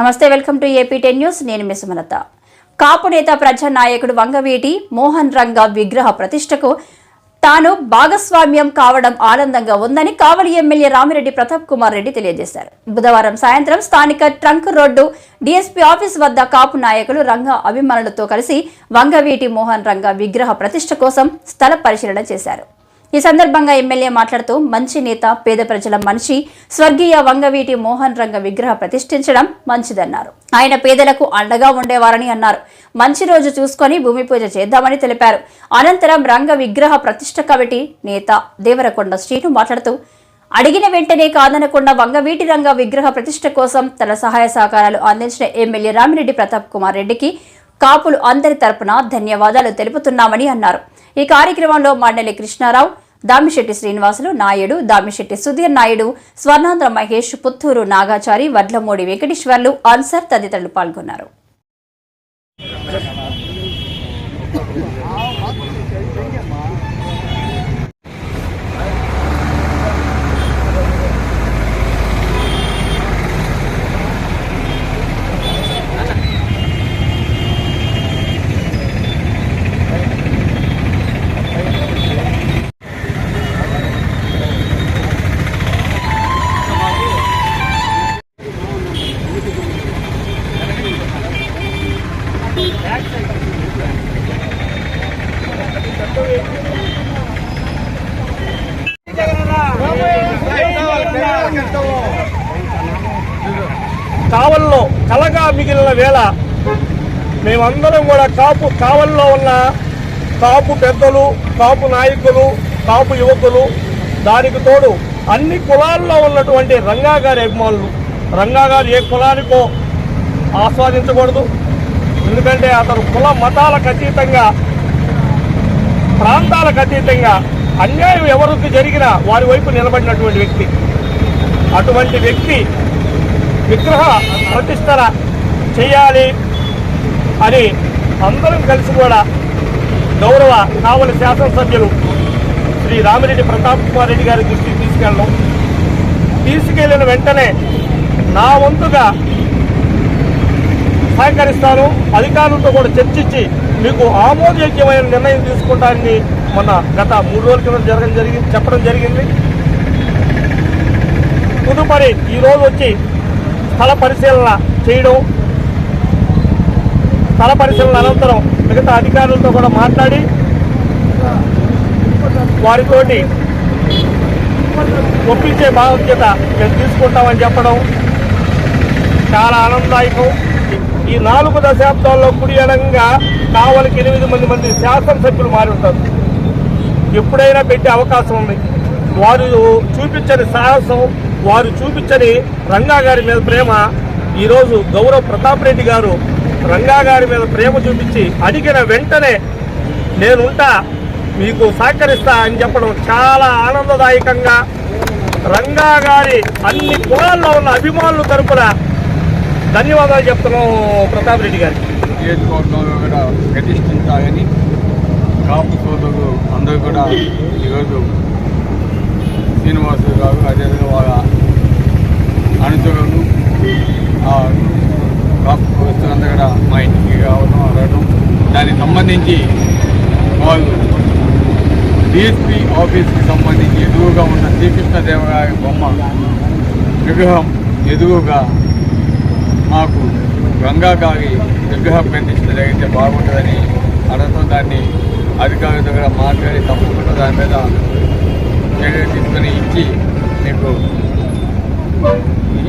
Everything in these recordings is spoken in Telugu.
నమస్తే welcome to AP ten news. నేను మీ సుమలత. కాపు నేత ప్రజానాయకుడు వంగవీటి మోహన్ రంగ విగ్రహ ప్రతిష్టకు తాను భాగస్వామ్యం కావడం ఆనందంగా ఉందని కావలి ఎమ్మెల్యే రామిరెడ్డి ప్రతాప్ కుమార్ రెడ్డి తెలియజేశారు. బుధవారం సాయంత్రం స్థానిక ట్రంక్ రోడ్డు డీఎస్పీ ఆఫీస్ వద్ద కాపు నాయకులు రంగ అభిమానులతో కలిసి వంగవీటి మోహన్ రంగ విగ్రహ ప్రతిష్ట కోసం స్థల పరిశీలన చేశారు. ఈ సందర్భంగా ఎమ్మెల్యే మాట్లాడుతూ మంచి నేత పేద ప్రజల మనిషి స్వర్గీయ వంగవీటి మోహన్ రంగ విగ్రహ ప్రతిష్ఠించడం మంచిదన్నారు. ఆయన పేదలకు అండగా ఉండేవారని అన్నారు. మంచి రోజు చూసుకొని భూమి పూజ చేద్దామని తెలిపారు. అనంతరం రంగ విగ్రహ ప్రతిష్ఠ కమిటీ నేత దేవరకొండ శ్రీను మాట్లాడుతూ అడిగిన వెంటనే కాదనకుండా వంగవీటి రంగ విగ్రహ ప్రతిష్ఠ కోసం తన సహాయ సహకారాలు అందించిన ఎమ్మెల్యే రామిరెడ్డి ప్రతాప్ కుమార్ రెడ్డికి కాపులు అందరి తరపున ధన్యవాదాలు తెలుపుతున్నామని అన్నారు. ఈ కార్యక్రమంలో మండలి కృష్ణారావు దామిశెట్టి శ్రీనివాసులు నాయుడు దామిశెట్టి సుధీర్ నాయుడు స్వర్ణాంధ్ర మహేష్ పుత్తూరు నాగాచారి వడ్లమూడి వెంకటేశ్వర్లు అన్సర్ తదితరులు పాల్గొన్నారు. కావల్లో కలగా మిగిలిన వేళ మేమందరం కూడా కాపు కావల్లో ఉన్న కాపు పెద్దలు కాపు నాయకులు కాపు యువకులు దానికి తోడు అన్ని కులాల్లో ఉన్నటువంటి రంగా గారి అభిమానులు. రంగా గారు ఏ కులానికో ఆస్వాదించకూడదు. ఎందుకంటే అతను కుల మతాలకు అతీతంగా ప్రాంతాలకు అతీతంగా అన్యాయం ఎవరికి జరిగినా వారి వైపు నిలబడినటువంటి వ్యక్తి. అటువంటి వ్యక్తి విగ్రహ ప్రతిష్టన చేయాలి అని అందరం కలిసి కూడా గౌరవ కావలి శాసనసభ్యులు శ్రీ రామిరెడ్డి ప్రతాప్ కుమార్ రెడ్డి గారి దృష్టికి తీసుకెళ్ళడం. తీసుకెళ్ళిన వెంటనే నా వంతుగా సహకరిస్తాను. అధికారులతో కూడా చర్చించి మీకు ఆమోదయోగ్యమైన నిర్ణయం తీసుకుంటానని మొన్న గత మూడు రోజుల కింద జరగడం జరిగింది చెప్పడం జరిగింది. తదుపరి ఈరోజు వచ్చి స్థల పరిశీలన చేయడం స్థల పరిశీలన అనంతరం మిగతా అధికారులతో కూడా మాట్లాడి వారితోటి ఒప్పించే బాధ్యత మేము తీసుకుంటామని చెప్పడం చాలా ఆనందదాయకం. ఈ నాలుగు దశాబ్దాల్లో కుడి ఎడంగా కావలికి ఎనిమిది మంది మంది శాసనసభ్యులు మారి ఉంటారు. ఎప్పుడైనా పెట్టే అవకాశం ఉంది. వారు చూపించని సాహసం వారు చూపించని రంగా గారి మీద ప్రేమ ఈరోజు గౌరవ్ ప్రతాప్ రెడ్డి గారు రంగా గారి మీద ప్రేమ చూపించి అడిగిన వెంటనే నేనుంటా మీకు సహకరిస్తా అని చెప్పడం చాలా ఆనందదాయకంగా రంగా గారి అన్ని కులాల్లో ఉన్న అభిమానుల తరపున ధన్యవాదాలు చెప్తున్నాం ప్రతాప్ రెడ్డి గారికి. నియోజకవర్గంలో కూడా ప్రతిష్ఠించాలని కాపు సోదరులు అందరూ కూడా ఈరోజు శ్రీనివాసు గారు అదేవిధంగా వాళ్ళ అనుచరులు ఆ కూడా మా ఇంటికి కావడం అడగడం దానికి సంబంధించి వాళ్ళు డిఎస్పీ ఆఫీస్కి సంబంధించి ఎదురుగా ఉన్న శ్రీకృష్ణదేవరాయ బొమ్మ విగ్రహం ఎదురుగా మాకు గంగా గారి విగ్రహ ప్రతిష్ట జరిగితే బాగుంటుందని అడగడం దాన్ని అధికారులతో దగ్గర మాట్లాడి తప్పకుండా దాని మీద చర్య తీసుకొని ఇచ్చి మీకు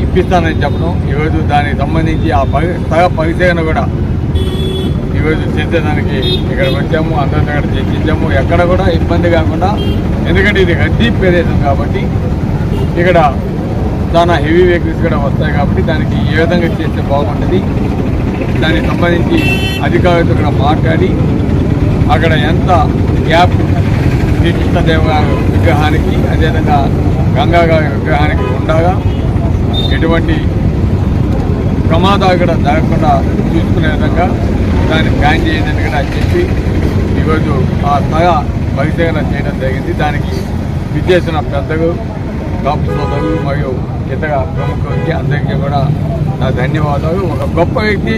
ఇప్పిస్తానని చెప్పడం ఈరోజు దానికి సంబంధించి ఆ పరి స్థల పరిశీలన కూడా ఈరోజు చేసేదానికి ఇక్కడికి వచ్చాము అందరితో దగ్గర చర్చించాము. ఎక్కడ కూడా ఇబ్బంది కాకుండా ఎందుకంటే ఇది రద్దీ ప్రదేశం కాబట్టి ఇక్కడ చాలా హెవీ వెహికల్స్ కూడా వస్తాయి కాబట్టి దానికి ఏ విధంగా చేస్తే బాగుంటుంది. దానికి సంబంధించి అధికారులతో కూడా మాట్లాడి అక్కడ ఎంత గ్యాప్ శ్రీకృష్ణదేవ గారి విగ్రహానికి అదేవిధంగా గంగా గారి విగ్రహానికి ఉండగా ఎటువంటి ప్రమాదాలు కూడా జరగకుండా చూసుకునే విధంగా దాన్ని ప్లాన్ చేయండి కూడా చెప్పి ఈరోజు ఆ స్థల పరిశీలన చేయడం జరిగింది. దానికి విచ్చేసిన పెద్దలు కాపు సోదరులు మరియు ఇతర ప్రముఖులకి అందరికీ కూడా నా ధన్యవాదాలు. ఒక గొప్ప వ్యక్తి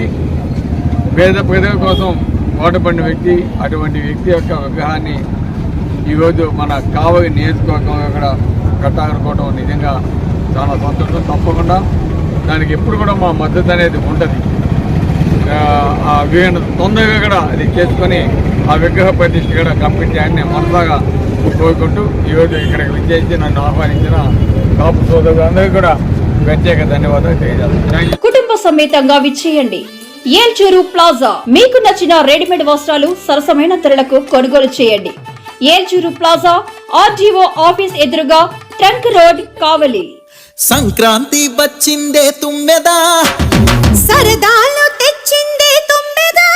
పేద ప్రజల కోసం ఓటపడిన వ్యక్తి అటువంటి వ్యక్తి యొక్క విగ్రహాన్ని ఈరోజు మన కావలి నియోజకవర్గం కూడా కట్టాలనుకోవడం నిజంగా చాలా సంతోషం. తప్పకుండా దానికి ఎప్పుడు కూడా మా మద్దతు అనేది ఉంటుంది ఆ, ఆ వీణ తొందరగా కూడా అది చేసుకొని ఆ విగ్రహ ప్రతిష్ఠ కూడా కంప్లీట్ చేయాలని నేను మనసాగా కోరుకుంటూ ఈరోజు ఇక్కడికి విచ్చేసి నన్ను ఆహ్వానించిన కాపు సోదరులందరికీ కూడా ప్రత్యేక ధన్యవాదాలు తెలియజేస్తాను. కుటుంబ సమేతంగా విచ్చేయండి. ఏల్చూరు ప్లాజా. మీకు నచ్చిన రెడీమేడ్ వస్త్రాలు సరసమైన ధరలకు కొనుగోలు చేయండి. Elchuru plaza R G O office ఎదురుగా ట్రంక్ రోడ్ కావలి. సంక్రాంతి వచ్చిందే తుమ్మెదా? సరదాలు తెచ్చిందే తుమ్మెదా?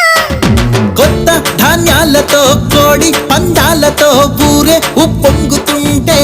కొత్త ధాన్యాలతో కోడి పందాలతో ఊరే ఉప్పొంగుతుంటే